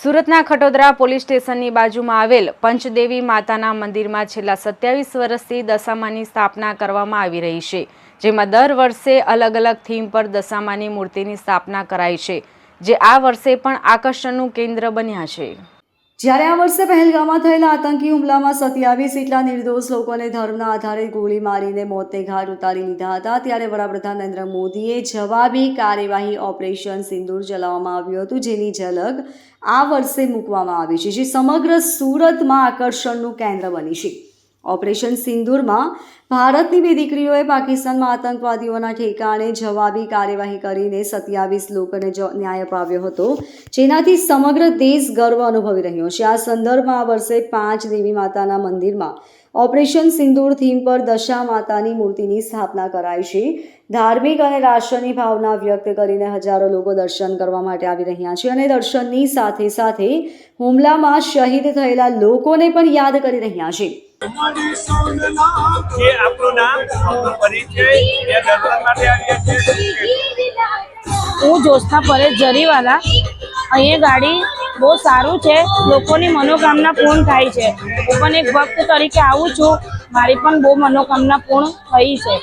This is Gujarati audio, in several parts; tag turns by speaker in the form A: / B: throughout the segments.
A: સુરતના ખટોદરા પોલીસ સ્ટેશનની બાજુમાં આવેલ પંચદેવી માતાના મંદિરમાં છેલ્લા સત્યાવીસ વર્ષથી દશામાની સ્થાપના કરવામાં આવી રહી છે, જેમાં દર વર્ષે અલગ અલગ થીમ પર દશામાની મૂર્તિની સ્થાપના કરાય છે, જે આ વર્ષે પણ આકર્ષણનું કેન્દ્ર બન્યા છે.
B: જ્યારે આ વર્ષે પહેલગામમાં થયેલા આતંકી હુમલામાં સત્યાવીસ જેટલા નિર્દોષ લોકોને ધર્મના આધારે ગોળી મારીને મોતને ઘાટ ઉતારી લીધા હતા. ત્યારે વડાપ્રધાન નરેન્દ્ર મોદીએ જવાબી કાર્યવાહી ઓપરેશન સિંદૂર ચલાવવામાં આવ્યું હતું, જેની ઝલક આ વર્ષે મૂકવામાં આવી છે, જે સમગ્ર સુરતમાં આકર્ષણનું કેન્દ્ર બની છે. ઓપરેશન સિંદૂરમાં ભારતની બે દીકરીઓએ પાકિસ્તાનમાં આતંકવાદીઓના ઠેકાણે જવાબી કાર્યવાહી કરીને સત્યાવીસ લોકોને ન્યાય અપાવ્યો હતો, જેનાથી સમગ્ર દેશ ગર્વ અનુભવી રહ્યો છે. આ સંદર્ભમાં આ વર્ષે પાંચ દેવી માતાના મંદિરમાં ઓપરેશન સિંદૂર થીમ પર દશા માતાની મૂર્તિની સ્થાપના કરાઈ છે. ધાર્મિક અને રાષ્ટ્રની ભાવના વ્યક્ત કરીને હજારો લોકો દર્શન કરવા માટે આવી રહ્યા છે અને દર્શનની સાથે સાથે હુમલામાં શહીદ થયેલા લોકોને પણ યાદ કરી રહ્યા છે.
C: જે આપણું નામ આપણો પરિચય એ દર્શન માટે આવ્યા છે
D: હું જ્યોત્સના પરેશ જરીવાલા. અહીંયા ગાડી બહુ સારું છે. લોકોની મનોકામના પૂર્ણ થાય છે. હું પણ એક ભક્ત તરીકે આવું છું. મારી પણ બહુ મનોકામના પૂર્ણ થઈ છે.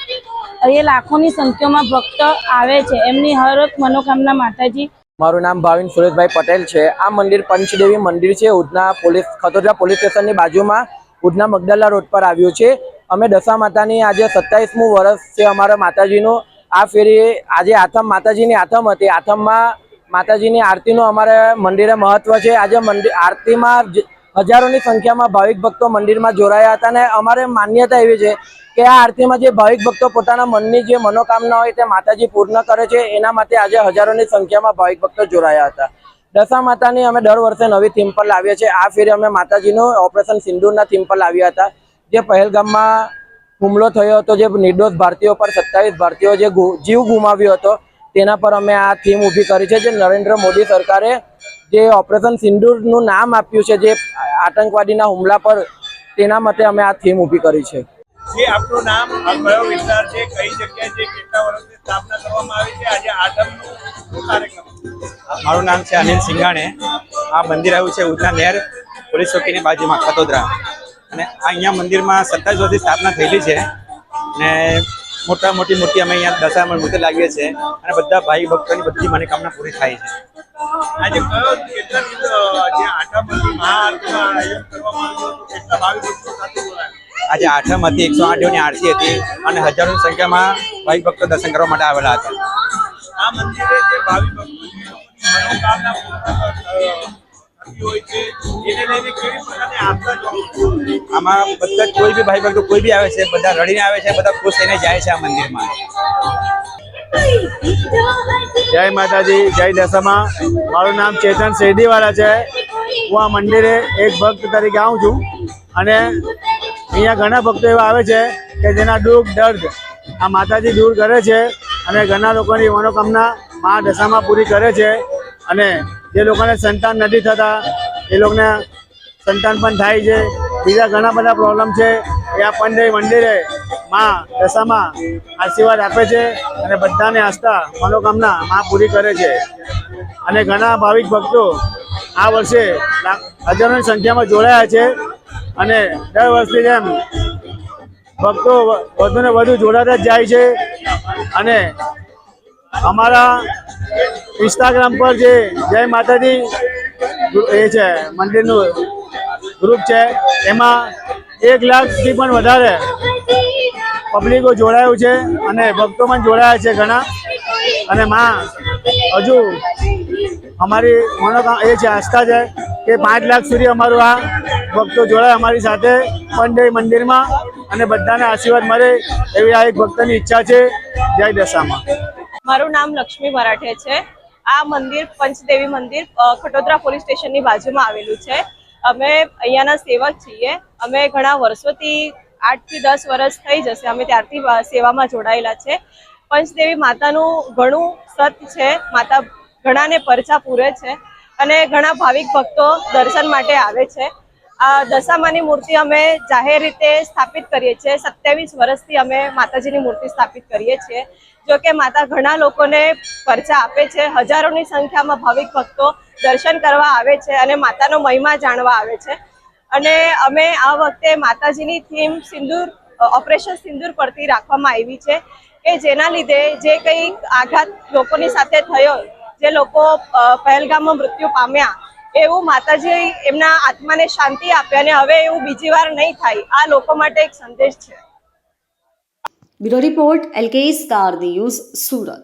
D: અહીંયા લાખોની સંખ્યામાં ભક્ત આવે છે. એમની હર એક મનોકામના માતાજી.
E: મારું નામ ભાવિન સુરેશભાઈ પટેલ છે. આ મંદિર પંચદેવી મંદિર છે. ઉધના પોલીસ ખતોદરા પોલીસ સ્ટેશનની બાજુમાં ઉધના મગદલા રોડ પર આવ્યું છે. અમે દશા માતાની આજે સત્તાવીસમું વર્ષ છે અમારા માતાજીનું. આ ફેરી આજે આથમ માતાજીની આથમ હતી. આથમમાં માતાજીની આરતીનું અમારે મંદિરે મહત્વ છે. આજે મંદિર આરતીમાં હજારોની સંખ્યામાં ભાવિક ભક્તો મંદિરમાં જોડાયા હતા અને અમારે માન્યતા એવી છે કે આ આરતીમાં જે ભાવિક ભક્તો પોતાના મનની જે મનોકામના હોય તે માતાજી પૂર્ણ કરે છે. એના માટે આજે હજારોની સંખ્યામાં ભાવિક ભક્તો જોડાયા હતા. દશા માતાની અમે દર વર્ષે નવી થીમ પર લાવીએ છીએ. આ ફેરે અમે માતાજીનું ઓપરેશન સિંદૂરના થીમ પર લાવ્યા હતા. જે પહેલગામમાં હુમલો થયો હતો, જે નિર્દોષ ભારતીયો પર સત્તાવીસ ભારતીયો જે જીવ ગુમાવ્યો હતો, તેના પર અમે આ થીમ ઊભી કરી છે. જે નરેન્દ્ર મોદી સરકારે જે ઓપરેશન સિંદૂરનું નામ આપ્યું છે, જે આતંકવાદીના હુમલા પર, તેના માટે અમે આ થીમ ઊભી કરી છે.
C: જે નામ કયો વિસ્તાર છે, કઈ જગ્યાએ છે, કેટલા વર્ષની સ્થાપના કરવામાં આવી છે? આજે આઠમનું કાર્યક્રમ
F: મારું નામ છે અનિલ સિંઘાણે આ મંદિર આવ્યું છે ઉધના નહેર પોલીસ ચોકીની બાજુમાં ખતોદરા. અને આ અહીંયા મંદિરમાં સત્તાવીસ વર્ષથી સ્થાપના થયેલી છે. ને મોટા મોટી મૂર્તિ અમે અહીંયા દશામાં મૂર્તિ લાવીએ છીએ. અને બધા ભાઈ ભક્તોની બધી મનોકામના પૂરી થાય છે.
C: આજે કયો
F: આજે આઠમ હતી એકસો આઠની આરતી હતી અને હજારોની સંખ્યામાં ભાઈ ભક્તો દર્શન કરવા માટે આવેલા હતા.
C: આ મંદિરે જે ભાવિ મનોકામના પૂર્ણ છે?
F: આમાં બધા કોઈ બી ભાઈ ભક્તો કોઈ બી આવે છે બધા રડીને આવે છે બધા ખુશ થઈને જાય છે આ મંદિરમાં.
G: જય માતાજી જય દશામાં. મારું નામ ચેતન શેરડીવાળા છે. હું આ મંદિરે એક ભક્ત તરીકે આવું છું. અને અહીંયા ઘણા ભક્તો એવા આવે છે કે જેના દુઃખ દર્દ આ માતાજી દૂર કરે છે. અને ઘણા લોકોની મનોકામના મા દશામાં પૂરી કરે છે અને જે લોકોને સંતાન નથી થતા, એ લોકોને સંતાન પણ થાય છે. બીજા ઘણા બધા પ્રોબ્લેમ છે. એ આ પંડે મંદિરે માં દશામાં આશીર્વાદ આપે છે અને બધાને આસ્થા, મનોકામના માં પૂરી કરે છે. અને ઘણા ભાવિક ભક્તો આ વર્ષે હજારોની સંખ્યામાં જોડાયા છે અને દર વર્ષની જેમ ભક્તો વધુને વધુ જોડાતા જ જાય છે. અને અમારા ઇન્સ્ટાગ્રામ પર જે જય માતાજી એ છે, મંદિરનું ગ્રુપ છે, એમાં એક લાખથી પણ વધારે પબ્લિકો જોડાયું છે અને ભક્તો પણ જોડાયા છે ઘણા. અને માં, હજુ અમારી મનોકામ એ છે, આસ્થા છે કે પાંચ લાખ સુધી અમારું આ ભક્તો જોડાય અમારી સાથે પંડે મંદિરમાં અને બધાને આશીર્વાદ મળે એવી આ એક ભક્તની ઈચ્છા છે જય દશામાં.
H: મારું નામ લક્ષ્મી મરાઠે છે. આ મંદિર પંચદેવી મંદિર ખટોદરા પોલીસ સ્ટેશનની બાજુમાં આવેલું છે. અમે અહીંયાના સેવક છીએ. અમે ઘણા વર્ષોથી આઠથી દસ વર્ષ થઈ જશે અમે ત્યારથી સેવામાં જોડાયેલા છે. પંચદેવી માતાનું ઘણું સત છે. માતા ઘણાને પરચા પૂરે છે અને ઘણા ભાવિક ભક્તો દર્શન માટે આવે છે. દશામાની મૂર્તિ અમે જાહેર રીતે સ્થાપિત કરીએ છીએ. સત્યાવીસ વર્ષથી અમે માતાજીની મૂર્તિ સ્થાપિત કરીએ છીએ. જો કે માતા ઘણા લોકોને પરચા આપે છે. હજારોની સંખ્યામાં ભાવિક ભક્તો દર્શન કરવા આવે છે અને માતાનો મહિમા જાણવા આવે છે. અને અમે આ વખતે માતાજીની થીમ સિંદૂર ઓપરેશન સિંદૂર પરથી રાખવામાં આવી છે કે જેના લીધે જે કંઈ આઘાત લોકોની સાથે થયો, જે લોકો પહેલગામમાં મૃત્યુ પામ્યા એવું માતાજી એમના આત્માને શાંતિ આપે અને હવે એવું બીજી વાર નહીં થાય. આ લોકો માટે એક સંદેશ છે.
B: Bureau report LK star news Surat.